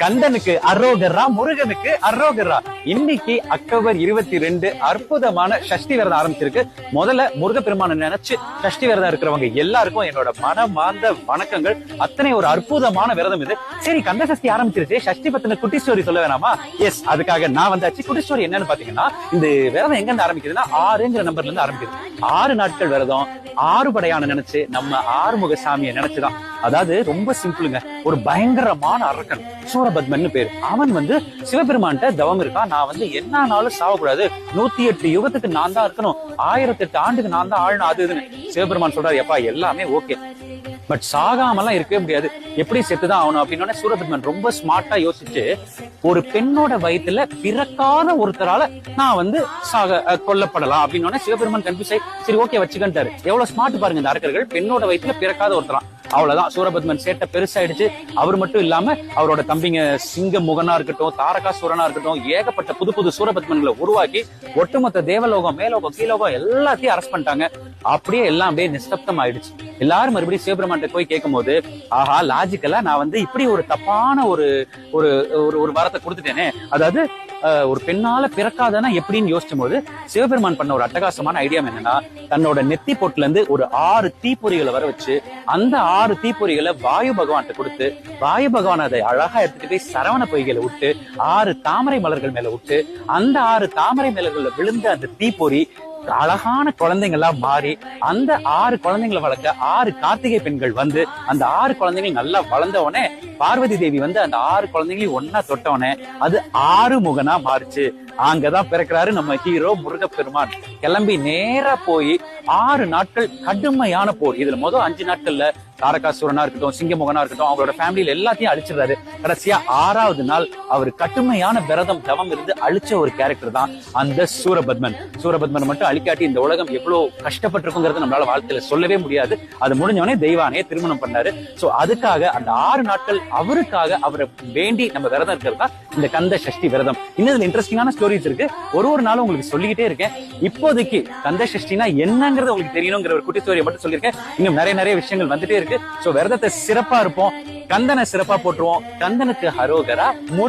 கந்தனுக்கு அரோகரா முருகனுக்கு அரோகரா. இன்னைக்கு அக்டோபர் இருபத்தி ரெண்டு அற்புதமான சஷ்டி விரதம் ஆரம்பிச்சிருக்கு. முதல்ல முருகப்பெருமான நினைச்சு சஷ்டி விரதம் இருக்கிறவங்க எல்லாருக்கும் என்னோட மனமார்ந்த வணக்கங்கள். அத்தனை ஒரு அற்புதமான விரதம் இது. சரி கந்த சஷ்டி ஆரம்பிச்சிருச்சு. சஷ்டி பத்தின குட்டி ஸ்டோரி சொல்ல வேணாமா? எஸ் அதுக்காக நான் வந்தாச்சு. குட்டி ஸ்டோரி என்னன்னு பாத்தீங்கன்னா இந்த விரதம் எங்க இருந்து ஆரம்பிக்குதுன்னா ஆறுங்கிற நம்பர்ல இருந்து ஆரம்பிக்குது. ஆறு நாட்கள் விரதம் ஆறு படையான நினைச்சு நம்ம ஆறுமுக சாமியை நினைச்சுதான். அதாவது ரொம்ப சிம்பிளுங்க ஒரு பயங்கரமான அரக்கன். சூரபத்மன் பேர். அவன் வந்து சிவபெருமான்கிட்ட தவம் இருக்கான் நான் வந்து என்னானாலும் சாவக்கூடாது. நூத்தி எட்டு யுகத்துக்கு நான் தான் இருக்கணும். ஆயிரத்தி எட்டு ஆண்டுக்கு நான் தான் ஆழணும் அது இதுன்னு. சிவபெருமான் சொல்றாரு எப்பா எல்லாமே ஓகே. பட் சாகாமலாம் இருக்கவே முடியாது. எப்படி செத்துதான் ஆகணும்? அப்படின்னு சூரபத்மன் ரொம்ப ஸ்மார்ட்டா யோசிச்சு ஒரு பெண்ணோட வயித்துல பிறக்காத ஒருத்தரால நான் வந்து சாக கொல்லப்படலாம். அப்படின்னு சிவபெருமான் கன்ஃபியூஸ் ஆகி சரி ஓகே வச்சுக்கிட்டாரு எவ்வளவு ஸ்மார்ட் பாருங்க இந்த அரக்கர்கள். பெண்ணோட வயித்துல பிறக்காத ஒருத்தரா அவ்வளவுதான். சூரபத்மன் சேட்டை பெருசாயிடுச்சு. அவர் மட்டும் இல்லாம அவரோட தம்பிங்க சிங்க முகனா இருக்கட்டும் தாரகா சூரனா இருக்கட்டும் ஏகப்பட்ட புது புது சூரபத்மன்களை உருவாக்கி ஒட்டுமொத்த தேவலோகம் மேலோகம் கீழோகம் எல்லாத்தையும் அரெஸ்ட் பண்ணிட்டாங்க. அப்படியே எல்லாம் அப்படியே நிஸ்தப்தம் ஆயிடுச்சு எல்லாரும் மறுபடியும் சிவபெருமான்கிட்ட போய் கேட்கும் போது ஆஹா லாஜிக்கலா நான் வந்து இப்படி ஒரு தப்பான ஒரு ஒரு ஒரு ஒரு வரத்தை கொடுத்துட்டேனே. அதாவது ஒரு பெண்ணால பிறக்காதனா எப்படின்னு யோசிச்சும் போது சிவபெருமான் பண்ண ஒரு அட்டகாசமான ஐடியா என்னன்னா தன்னோட நெத்தி பொட்டுல இருந்து ஒரு ஆறு தீப்பொறிகளை வர வச்சு அந்த ஆறு தீப்பொறிகளை வாயு பகவான்கிட்ட கொடுத்து வாயு பகவான் அதை அழகா எடுத்துட்டு போய் சரவண பொய்களை விட்டு ஆறு தாமரை மலர்கள் மேல விட்டு அந்த ஆறு தாமரை மலர்கள்ல விழுந்த அந்த தீப்பொறி அழகான குழந்தைங்களா மாறி அந்த ஆறு குழந்தைங்களை வளர்க்க ஆறு கார்த்திகை பெண்கள் வந்து அந்த ஆறு குழந்தைகள் நல்லா வளர்ந்த உடனே பார்வதி தேவி வந்து அந்த ஆறு குழந்தைங்களையும் ஒன்னா தொட்ட உடனே அது ஆறு முகனா மாறுச்சு. அங்கதான் பிறக்கிறாரு நம்ம ஹீரோ முருகப்பெருமான். கிளம்பி நேரா போய் ஆறு நாட்கள் கடுமையான போர். இதுல முதல் அஞ்சு நாட்கள்ல தாரகாசுரனா இருக்கட்டும் சிங்கமுகனா இருக்கட்டும் அவங்களோட ஃபேமிலியில எல்லாத்தையும் அழிச்சிடுறாரு. கடைசியா ஆறாவது நாள் அவர் கடுமையான விரதம் தவம் இருந்து அழிச்ச ஒரு கேரக்டர் தான் அந்த சூரபத்மன். சூரபத்மன் மட்டும் அழிக்காட்டி இந்த உலகம் எவ்வளவு கஷ்டப்பட்டிருக்குங்கிறது நம்மளால வாழ்க்கையில சொல்லவே முடியாது. அது முடிஞ்சவனே தெய்வானே திருமணம் பண்ணாரு. சோ அதுக்காக அந்த ஆறு நாட்கள் அவருக்காக அவரை வேண்டி நம்ம விரதம் இருக்கிறது தான் இந்த கந்த சஷ்டி விரதம். இன்னும் இதுல இன்ட்ரெஸ்டிங்கான ஸ்டோரிஸ் இருக்கு. ஒரு ஒரு நாளும் உங்களுக்கு சொல்லிக்கிட்டே இருக்கேன். இப்போதைக்கு கந்த சஷ்டினா என்னங்கிறது உங்களுக்கு தெரியணுங்கிற ஒரு குட்டி ஸ்டோரியை மட்டும் சொல்லியிருக்கேன். இன்னும் நிறைய நிறைய விஷயங்கள் வந்துட்டே இருக்கு. இருக்கு சோ விரதத்தை சிறப்பா இருப்போம். கந்தனை சிறப்பா போட்டுருவோம் கந்தனுக்கு ஹரோகரா முரு